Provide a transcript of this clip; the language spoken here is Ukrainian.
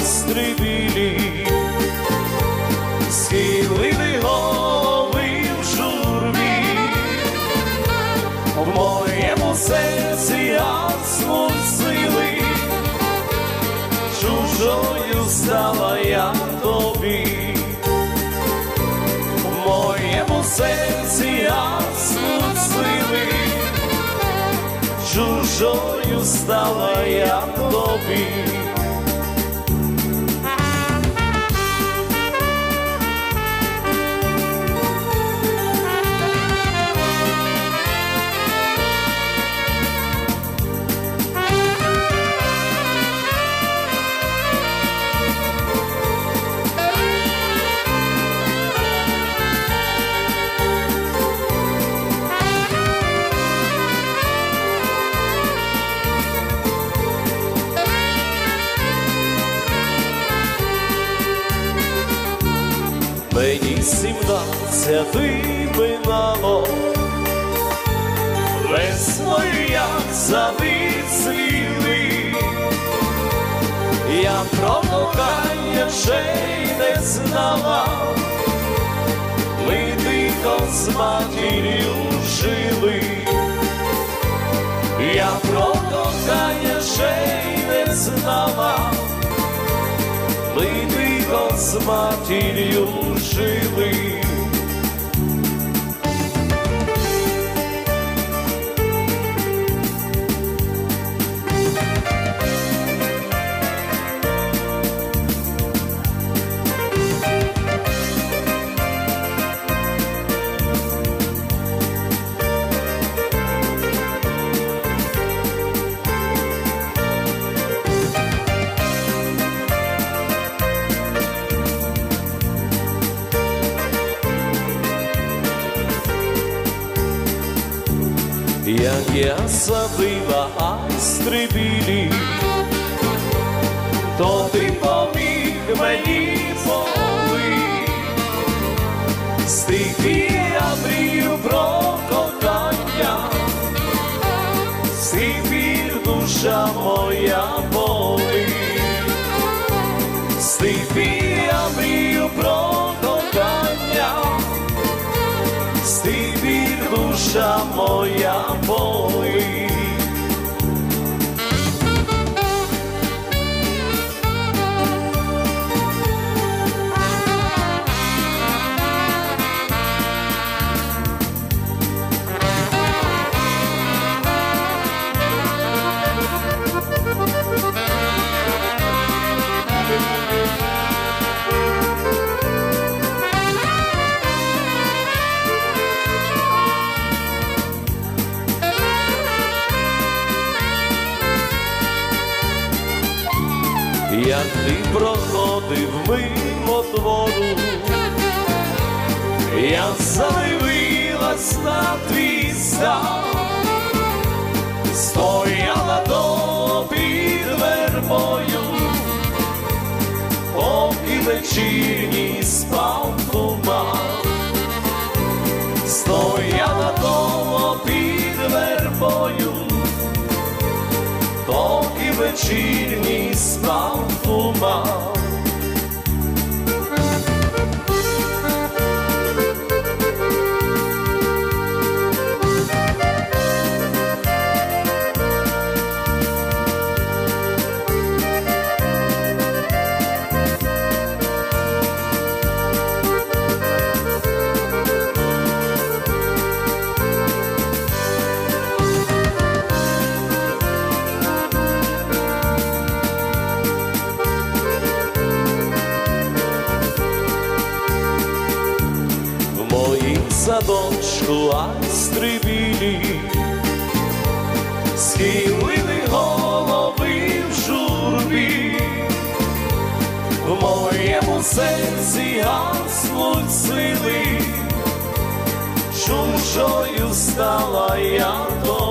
астрибілі, схилили голови в журбі, в моєму серці яснуть сили, чужою стала я тобі, в моєму серці чужою стала я тобі. Сімнадцяти минало, весною як завицвіли, я про кохання ще й не знала, ми тихо з матір'ю жили, я про кохання ще й не знала з матір'ю жили. Як я садила, астри білі, то ти поміг мені поли, стихи я мрію про кохання, стихи душа моя душа моя болить. Як ти проходив мимо двору, я задивилась на твій стан, стояла до під вербою, поки вечірній спав туман, стояла до під вербою поки вечірній спав садочку астри білі, схилили голови в журбі, в моєму серці гаснуть сили, чужою стала я тобі,